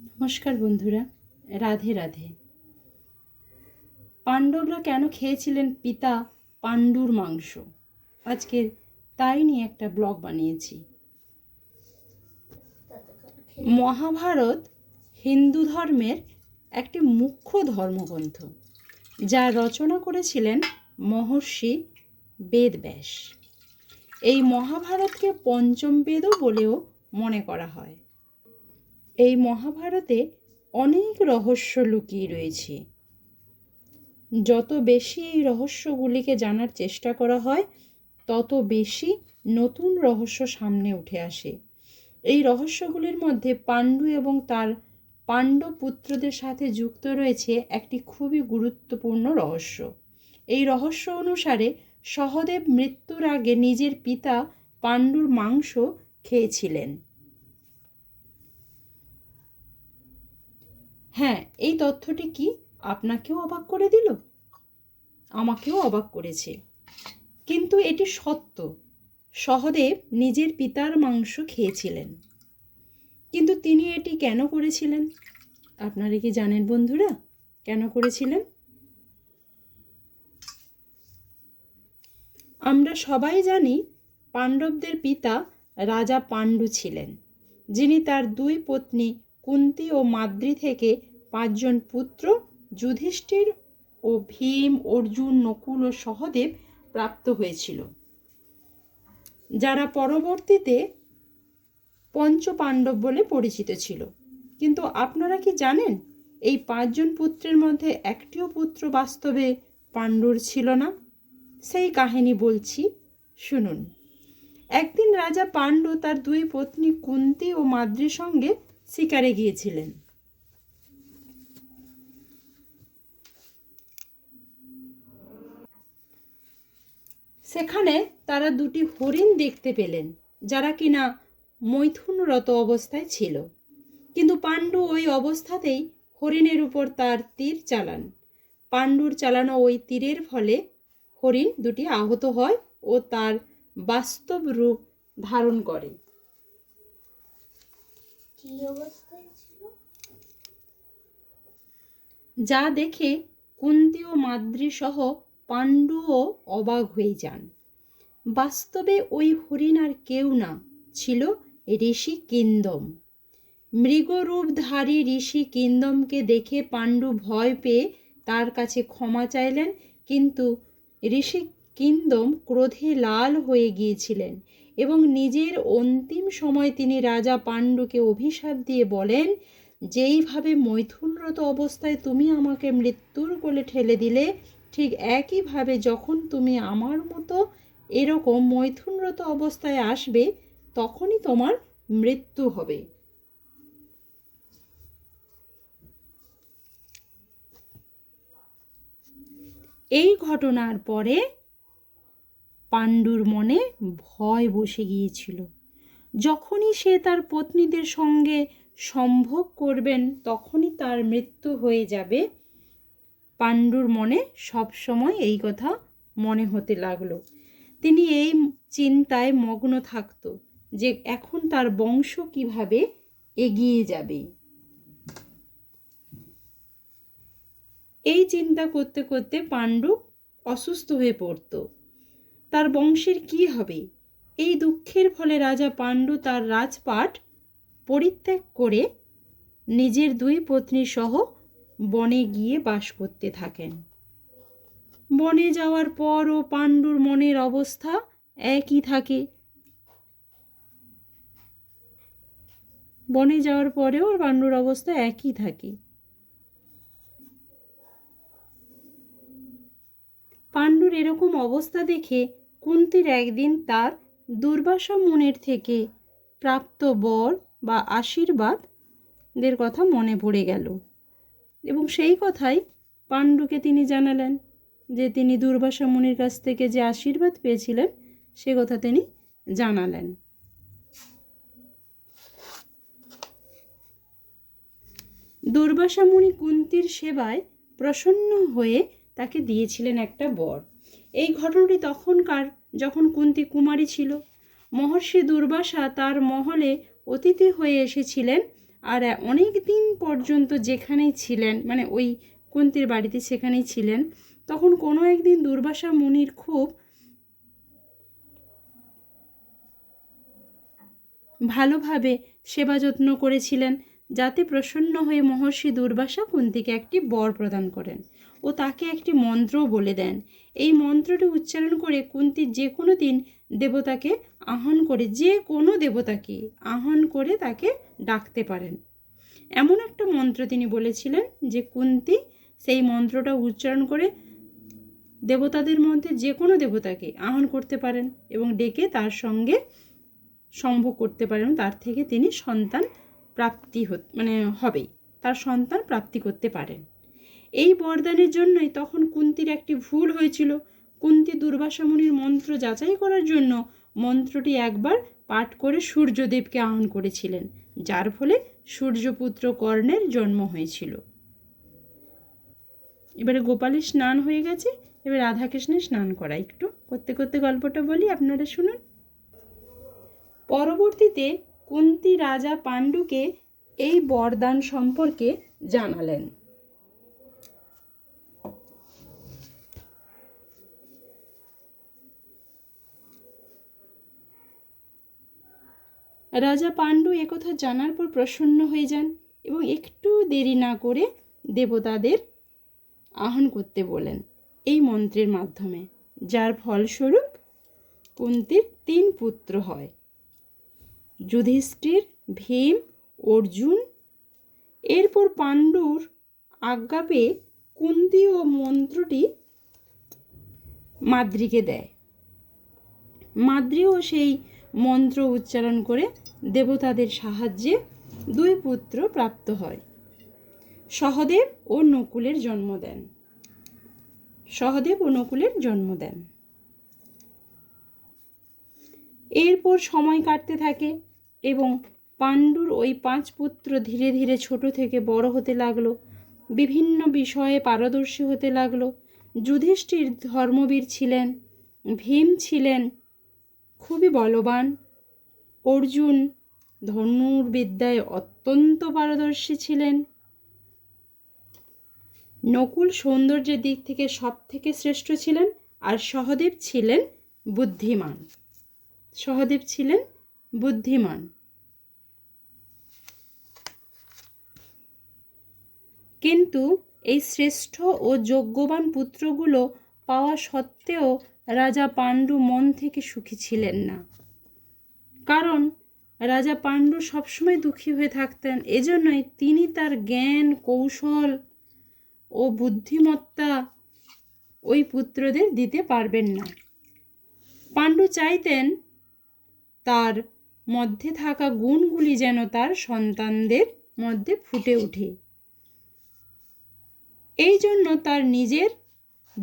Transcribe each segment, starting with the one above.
নমস্কার বন্ধুরা, রাধে রাধে। পাণ্ডবরা কেন খেয়েছিলেন পিতা পাণ্ডুর মাংস? আজকের তাই নিয়ে একটা ব্লগ বানিয়েছি। মহাভারত হিন্দু ধর্মের একটি মুখ্য ধর্মগ্রন্থ, যা রচনা করেছিলেন মহর্ষি বেদব্যাস। এই মহাভারতকে পঞ্চম বেদও বলেও মনে করা হয়। এই মহাভারতে অনেক রহস্য লুকিয়ে রয়েছে। যত বেশি এই রহস্যগুলিকে জানার চেষ্টা করা হয়, তত বেশি নতুন রহস্য সামনে উঠে আসে। এই রহস্যগুলির মধ্যে পাণ্ডু এবং তার পাণ্ডব পুত্রদের সাথে যুক্ত রয়েছে একটি খুবই গুরুত্বপূর্ণ রহস্য। এই রহস্য অনুসারে সহদেব মৃত্যুর আগে নিজের পিতা পাণ্ডুর মাংস খেয়েছিলেন। হ্যাঁ এই তথ্যটি কি আপনাকেও অবাক করে দিল? আমাকেও অবাক করেছে। কিন্তু এটি সত্য। সহদেব নিজের পিতার মাংস খেয়েছিলেন। কিন্তু তিনি এটি কেন করেছিলেন? আপনারা কি জানেন বন্ধুরা? কেন করেছিলেন? আমরা সবাই জানি পাণ্ডবদের পিতা রাজা পাণ্ডু ছিলেন, যিনি তার দুই পত্নী কুন্তি ও মাদ্রি থেকে পাঁচজন পুত্র, যুধিষ্ঠির ও ভীম, অর্জুন, নকুল ও সহদেব প্রাপ্ত হয়েছিল। যারা পরবর্তীতে পঞ্চপাণ্ডব বলে পরিচিত ছিল। কিন্তু আপনারা কি জানেন, এই পাঁচজন পুত্রের মধ্যে একটিও পুত্র বাস্তবে পাণ্ডুর ছিল না? সেই কাহিনী বলছি, শুনুন। একদিন রাজা পাণ্ডু তার দুই পত্নী কুন্তি ও মাদ্রির সঙ্গে শিকারে গিয়েছিলেন। সেখানে তারা দুটি হরিণ দেখতে পেলেন যারা কিনা মৈথুনরত অবস্থায় ছিল। কিন্তু পাণ্ডু ওই অবস্থাতেই হরিণের উপর তার তীর চালান। পাণ্ডুর চালানো ওই তীরের ফলে হরিণ দুটি আহত হয় ও তার বাস্তব রূপ ধারণ করে। কি অবস্থায় যা দেখে কুন্তি ও মাদ্রি সহ পাণ্ডুও অবাক হয়ে যান। বাস্তবে ওই হরিণ আর কেউ না, ছিল ঋষি কিন্দম। মৃগরূপধারী ঋষি কিন্দমকে দেখে পাণ্ডু ভয় পেয়ে তার কাছে ক্ষমা চাইলেন, কিন্তু ঋষি কিন্দম ক্রোধে লাল হয়ে গিয়েছিলেন এবং নিজের অন্তিম সময় তিনি রাজা পাণ্ডুকে অভিশাপ দিয়ে বলেন, যেইভাবে মৈথুনরত অবস্থায় তুমি আমাকে মৃত্যুর কোলে ঠেলে দিলে ঠিক একইভাবে যখন তুমি আমার মতো এরকম মৈথুনরত অবস্থায় আসবে, তখনই তোমার মৃত্যু হবে। এই ঘটনার পরে পাণ্ডুর মনে ভয় বসে গিয়েছিল। যখনই সে তার পত্নীদের সঙ্গে সম্ভোগ করবেন, তখনই তার মৃত্যু হয়ে যাবে। পাণ্ডুর মনে সবসময় এই কথা মনে হতে লাগল। তিনি এই চিন্তায় মগ্ন থাকত যে এখন তার বংশ কীভাবে এগিয়ে যাবে। এই চিন্তা করতে করতে পাণ্ডু অসুস্থ হয়ে পড়ত। তার বংশের কি হবে? এই দুঃখের ফলে রাজা পাণ্ডু তার রাজপাট পরিত্যাগ করে নিজের দুই পত্নী সহ বনে গিয়ে বাস করতে থাকেন। বনে যাওয়ার পরও পাণ্ডুর মনের অবস্থা একই থাকে। বনে যাওয়ার পরেও পাণ্ডুর অবস্থা একই থাকে। পাণ্ডুর এরকম অবস্থা দেখে কুন্তির একদিন তার দুর্বাসা মনের থেকে প্রাপ্ত বর বা আশীর্বাদদের কথা মনে পড়ে গেল। এবং সেই কথাই পাণ্ডুকে তিনি জানালেন যে তিনি দুর্বাসা মুনির কাছ থেকে যে আশীর্বাদ পেয়েছিলেন, সে কথা তিনি জানালেন। দুর্বাসা মুনি কুন্তির সেবায় প্রসন্ন হয়ে তাকে দিয়েছিলেন একটা বর। এই ঘটনাটি তখনকার যখন কুন্তি কুমারী ছিল। মহর্ষি দুর্বাসা তার মহলে অতিথি হয়ে এসেছিলেন আর অনেক দিন পর্যন্ত যেখানেই ছিলেন মানে ওই কুন্তির বাড়িতে সেখানেই ছিলেন, তখন কোনো একদিন দুর্বাসা মুনির খুব ভালোভাবে সেবা যত্ন করেছিলেন, যাতে প্রসন্ন হয়ে মহর্ষি দুর্বাসা কুন্তিকে একটি বর প্রদান করেন ও তাকে একটি মন্ত্রও বলে দেন। এই মন্ত্রটি উচ্চারণ করে কুন্তি যে কোনো দিন দেবতাকে আহ্বান করে যে কোনো দেবতাকে আহ্বান করে তাকে ডাকতে পারেন। এমন একটা মন্ত্র তিনি বলেছিলেন যে, কুন্তি, সেই মন্ত্রটা উচ্চারণ করে দেবতাদের মধ্যে যে কোনো দেবতাকে আহ্বান করতে পারেন এবং ডেকে তার সঙ্গে সম্ভোগ করতে পারেন তার থেকে তিনি সন্তান প্রাপ্তি মানে হবেই, তার সন্তান প্রাপ্তি করতে পারেন। এই বরদানের জন্যই তখন কুন্তির একটি ভুল হয়েছিল। কুন্তি দুর্বাসা মুনির মন্ত্র যাচাই করার জন্য মন্ত্রটি একবার পাঠ করে সূর্যদেবকে আহ্বান করেছিলেন, যার ফলে সূর্যপুত্র কর্ণের জন্ম হয়েছিল। এবারে গোপালের স্নান হয়ে গেছে, এবার রাধাকৃষ্ণের স্নান করা। একটু করতে করতে গল্পটা বলি, আপনারা শুনুন। পরবর্তীতে কুন্তি রাজা পাণ্ডুকে এই বরদান সম্পর্কে জানালেন। রাজা পাণ্ডু একথা জানার পর প্রসন্ন হয়ে যান এবং একটু দেরি না করে দেবতাদের আহ্বান করতে বলেন এই মন্ত্রের মাধ্যমে, যার ফলস্বরূপ কুন্তির তিন পুত্র হয়। যুধিষ্ঠির, ভীম, অর্জুন। এরপর পাণ্ডুর আজ্ঞা পেয়ে কুন্তি ও মন্ত্রটি মাদ্রিকে দেয়। মাদ্রিও সেই মন্ত্র উচ্চারণ করে দেবতাদের সাহায্যে দুই পুত্র প্রাপ্ত হয়। সহদেব ও নকুলের জন্ম দেন। সহদেব ও নকুলের জন্ম দেন। এরপর সময় কাটতে থাকে এবং পাণ্ডুর ওই পাঁচ পুত্র ধীরে ধীরে ছোট থেকে বড় হতে লাগল। বিভিন্ন বিষয়ে পারদর্শী হতে লাগল। যুধিষ্ঠির ধর্মবীর ছিলেন, ভীম ছিলেন খুবই বলবান। অর্জুন ধনুর্বিদ্যায় অত্যন্ত পারদর্শী ছিলেন। নকুল সৌন্দর্যের দিক থেকে সব থেকে শ্রেষ্ঠ ছিলেন আর সহদেব ছিলেন বুদ্ধিমান। সহদেব ছিলেন বুদ্ধিমান। কিন্তু এই শ্রেষ্ঠ ও যোগ্যবান পুত্রগুলো পাওয়া সত্ত্বেও রাজা পাণ্ডু মন থেকে সুখী ছিলেন না। কারণ রাজা পাণ্ডু সবসময় দুঃখী হয়ে থাকতেন, এজন্যই তিনি তার জ্ঞান, কৌশল ও বুদ্ধিমত্তা ওই পুত্রদের দিতে পারবেন না। পাণ্ডু চাইতেন তার মধ্যে থাকা গুণগুলি যেন তার সন্তানদের মধ্যে ফুটে ওঠে। এই জন্য তার নিজের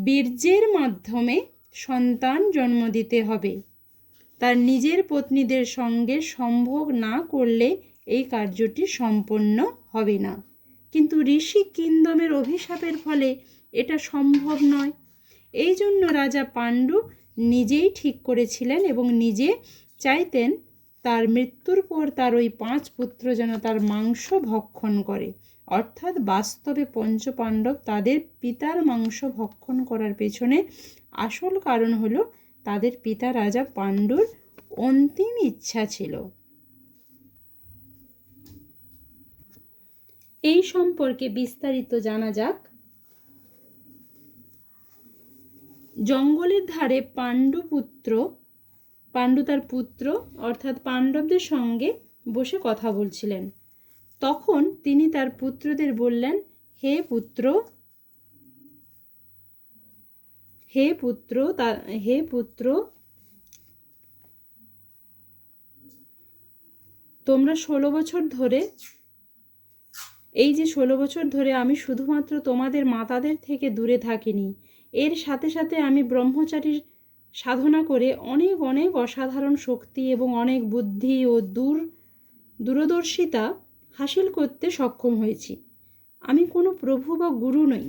বীর্যের মাধ্যমে সন্তান জন্ম দিতে হবে। তার নিজের পত্নীদের সঙ্গে সম্ভোগ না করলে এই কার্যটি সম্পন্ন হবে না। কিন্তু ঋষি কিন্দমের অভিশাপের ফলে এটা সম্ভব নয়। এই জন্য রাজা পাণ্ডু নিজেই ঠিক করেছিলেন এবং নিজে চাইতেন তার মৃত্যুর পর তার ওই পাঁচ পুত্র যেন তার মাংস ভক্ষণ করে। অর্থাৎ বাস্তবে পঞ্চপাণ্ডব তাদের পিতার মাংস ভক্ষণ করার পেছনে আসল কারণ হলো তাদের পিতা রাজা পাণ্ডুর অন্তিম ইচ্ছা ছিল। এই সম্পর্কে বিস্তারিত জানা যাক। জঙ্গলের ধারে পাণ্ডু পুত্র, পাণ্ডু তার পুত্র, অর্থাৎ পাণ্ডবদের সঙ্গে বসে কথা বলছিলেন। তখন তিনি তার পুত্রদের বললেন, হে পুত্র হে পুত্র, তা, হে পুত্র, তোমরা ষোলো বছর ধরে, এই যে ষোলো বছর ধরে আমি শুধুমাত্র তোমাদের মাতাদের থেকে দূরে থাকিনি, এর সাথে সাথে আমি ব্রহ্মচারীর সাধনা করে অনেক অনেক অসাধারণ শক্তি এবং অনেক বুদ্ধি ও দূর, দূরদর্শিতা হাসিল করতে সক্ষম হয়েছি। আমি কোনো প্রভু বা গুরু নই,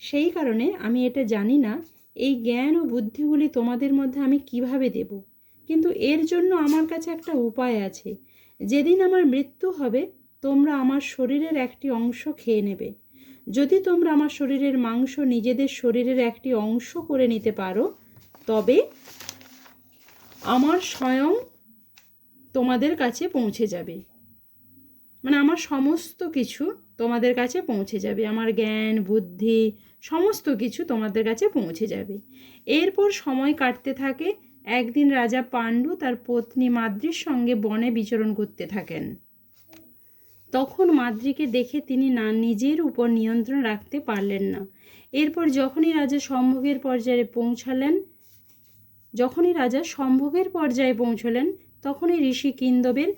সেই কারণে আমি এটা জানি না এই জ্ঞান ও বুদ্ধিগুলি তোমাদের মধ্যে আমি কীভাবে দেব? কিন্তু এর জন্য আমার কাছে একটা উপায় আছে। যেদিন আমার মৃত্যু হবে, তোমরা আমার শরীরের একটি অংশ খেয়ে নেবে। যদি তোমরা আমার শরীরের মাংস নিজেদের শরীরের একটি অংশ করে নিতে পারো, তবে আমার স্বয়ং তোমাদের কাছে পৌঁছে যাবে। মানে আমার সমস্ত কিছু তোমাদের কাছে পৌঁছে যাবে। আমার জ্ঞান, বুদ্ধি সমস্ত কিছু তোমাদের কাছে পৌঁছে যাবে। এরপর সময় কাটতে থাকে, একদিন রাজা পাণ্ডু তার পত্নী মাদ্রির সঙ্গে বনে বিচরণ করতে থাকেন। তখন মাদ্রিকে দেখে তিনি না নিজের উপর নিয়ন্ত্রণ রাখতে পারলেন না। এরপর যখনই রাজা সম্ভোগের পর্যায়ে পৌঁছালেন, যখনই রাজা সম্ভোগের পর্যায়ে পৌঁছলেন, তখনই ঋষি কিন্দবের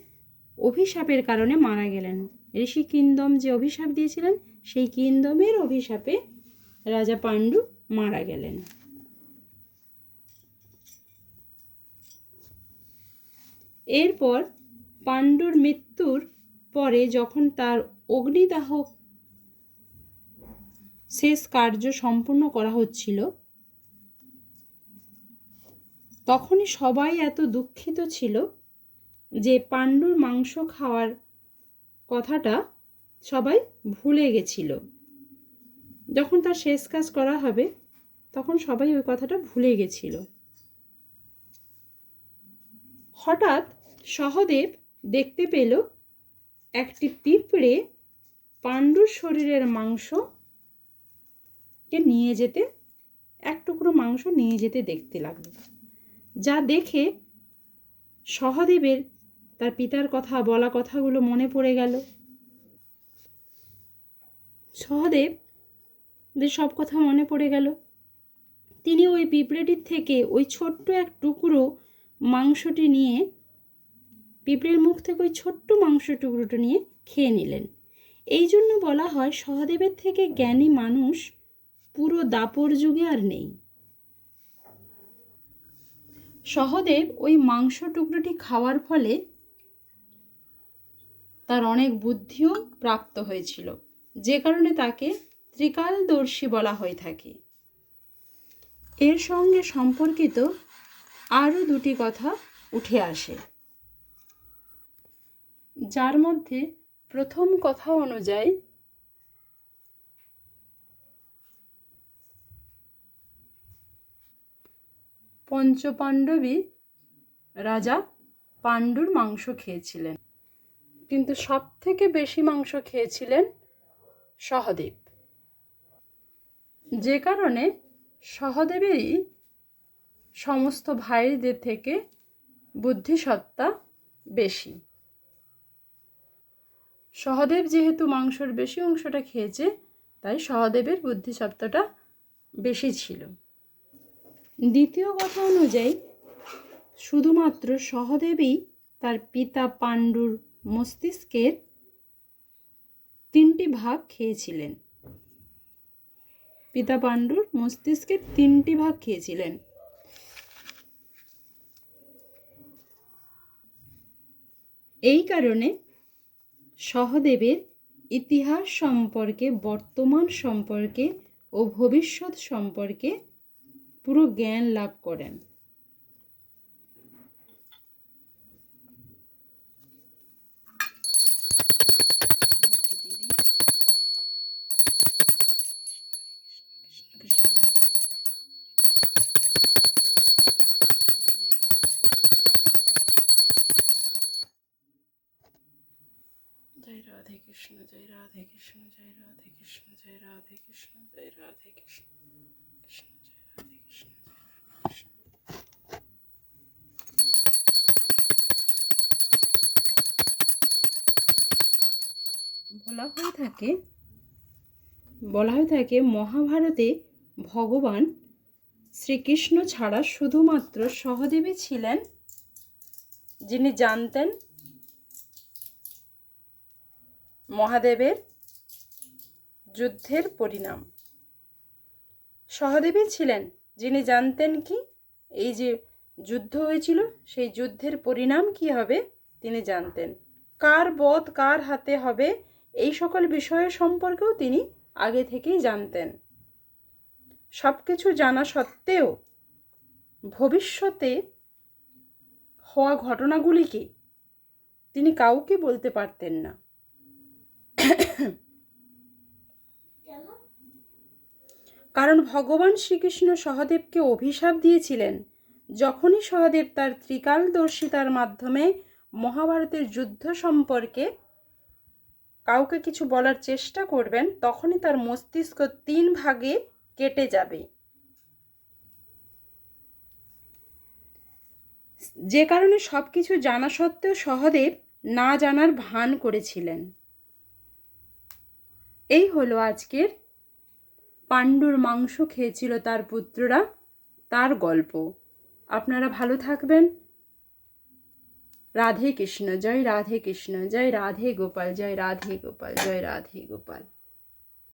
অভিশাপের কারণে মারা গেলেন। ঋষি কিন্দম যে অভিশাপ দিয়েছিলেন, সেই কিন্দমের অভিশাপে রাজা পাণ্ডু মারা গেলেন। এরপর পাণ্ডুর মৃত্যুর পরে যখন তার অগ্নিদাহ শেষ কার্য সম্পূর্ণ করা হচ্ছিল, তখনই সবাই এত দুঃখিত ছিল যে পাণ্ডুর মাংস খাওয়ার কথাটা সবাই ভুলে গেছিল। যখন তার শেষ কাজ করা হবে, তখন সবাই ওই কথাটা ভুলে গেছিল। হঠাৎ সহদেব দেখতে পেল একটি পিঁপড়ে পাণ্ডুর শরীরের মাংসকে নিয়ে যেতে, এক টুকরো মাংস নিয়ে যেতে দেখতে লাগল। যা দেখে সহদেবের তার পিতার কথা, বলা কথাগুলো মনে পড়ে গেল। সহদেব দের সব কথা মনে পড়ে গেল। তিনি ওই পিঁপড়েটির থেকে ওই ছোট্ট এক টুকরো মাংসটি নিয়ে, পিঁপড়ের মুখ থেকে ওই ছোট্ট মাংস টুকরোটা নিয়ে খেয়ে নিলেন। এই জন্য বলা হয় সহদেবের থেকে জ্ঞানী মানুষ পুরো দাপর যুগে আর নেই। সহদেব ওই মাংস টুকরোটি খাওয়ার ফলে তার অনেক বুদ্ধিও প্রাপ্ত হয়েছিল। যে কারণে তাকে ত্রিকালদর্শী বলা হয়ে থাকে। এর সঙ্গে সম্পর্কিত আরও দুটি কথা উঠে আসে। যার মধ্যে প্রথম কথা অনুযায়ী পঞ্চপাণ্ডবী রাজা পাণ্ডুর মাংস খেয়েছিলেন। কিন্তু সব থেকে বেশি মাংস খেয়েছিলেন সহদেব। যে কারণে সহদেবেরই সমস্ত ভাইদের থেকে বুদ্ধিসত্তা বেশি। সহদেব যেহেতু মাংসর বেশি অংশটা খেয়েছে, তাই সহদেবের বুদ্ধিসত্তাটা বেশি ছিল। দ্বিতীয় কথা অনুযায়ী, শুধুমাত্র সহদেবই তার পিতা পাণ্ডুর মস্তিষ্কের তিনটি ভাগ খেয়েছিলেন। পিতা পাণ্ডুর মস্তিষ্কের তিনটি ভাগ খেয়েছিলেন। এই কারণে সহদেবের ইতিহাস সম্পর্কে, বর্তমান সম্পর্কে ও ভবিষ্যৎ সম্পর্কে পুরো জ্ঞান লাভ করেন জয় রাধে কৃষ্ণ জয় রাধে কৃষ্ণ জয় রাধে কৃষ্ণ, জয় রাধে কৃষ্ণ, জয় রাধে কৃষ্ণ বলা হয়ে থাকে, বলা হয়ে থাকে, মহাভারতে ভগবান শ্রীকৃষ্ণ ছাড়া শুধুমাত্র সহদেবী ছিলেন, যিনি জানতেন মহাদেবের যুদ্ধের পরিণাম। সহদেবী ছিলেন, যিনি জানতেন কি, এই যে যুদ্ধ হয়েছিল, সেই যুদ্ধের পরিণাম কি হবে, তিনি জানতেন। কার বধ কার হাতে হবে, এই সকল বিষয় সম্পর্কেও তিনি আগে থেকেই জানতেন। সব কিছু জানা সত্ত্বেও ভবিষ্যতে হওয়া ঘটনাগুলিকে তিনি কাউকে বলতে পারতেন না। কারণ ভগবান শ্রীকৃষ্ণ সহদেবকে অভিশাপ দিয়েছিলেন। যখনই সহদেব তার ত্রিকালদর্শিতার মাধ্যমে মহাভারতের যুদ্ধ সম্পর্কে কাউকে কিছু বলার চেষ্টা করবেন, তখনই তার মস্তিষ্ক তিন ভাগে কেটে যাবে। যে কারণে সব কিছু জানা সত্ত্বেও সহদেব না জানার ভান করেছিলেন। এই হলো আজকের পাণ্ডুর মাংস খেয়েছিল তার পুত্ররা, তার গল্প। আপনারা ভালো থাকবেন। রাধে কৃষ্ণ, জয় রাধে কৃষ্ণ, জয় রাধে গোপাল, জয় রাধে গোপাল, জয় রাধে গোপাল।